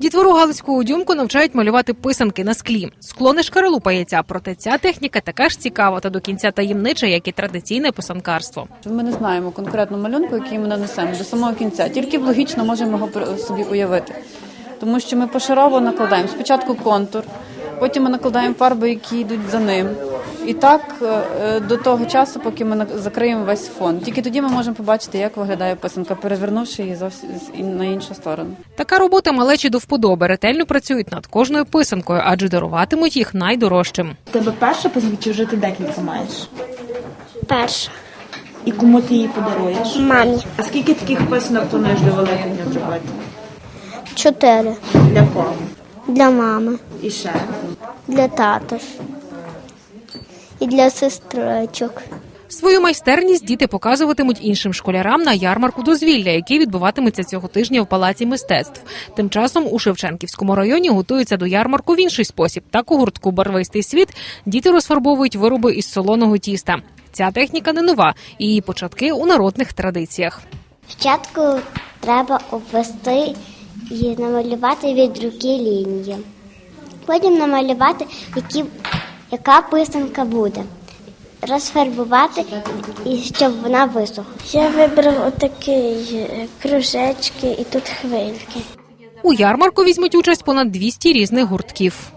Дітвору Галицького дюмку навчають малювати писанки на склі. Скло не шкаралупається, проте ця техніка така ж цікава та до кінця таємнича, як і традиційне писанкарство. Ми не знаємо конкретну малюнку, який ми нанесемо до самого кінця. Тільки логічно можемо його собі уявити. Тому що ми пошарово накладаємо спочатку контур, потім ми накладаємо фарби, які йдуть за ним. І так е, до того часу, поки ми на- закриємо весь фон. Тільки тоді ми можемо побачити, як виглядає писанка, перевернувши її зовсім на іншу сторону. Така робота малечі до вподоби. Ретельно працюють над кожною писанкою, адже даруватимуть їх найдорожчим. Тебе перша писанка чи вже ти декілька маєш? Перша. І кому ти її подаруєш? Мамі. А скільки таких писанок плануєш до Великодня зробити? Чотири. Для кого? Для мами. І ще. Для тата. І для сестричок. Свою майстерність діти показуватимуть іншим школярам на ярмарку дозвілля, який відбуватиметься цього тижня в палаці мистецтв. Тим часом у Шевченківському районі готуються до ярмарку в інший спосіб. Так у гуртку Барвистий світ діти розфарбовують вироби із солоного тіста. Ця техніка не нова, її початки у народних традиціях. Спочатку треба обвести і намалювати від руки лінії. Потім намалювати, які, яка писанка буде. Розфарбувати, і щоб вона висохла. Я вибрав отакі кружечки і тут хвильки. У ярмарку візьмуть участь понад 200 різних гуртків.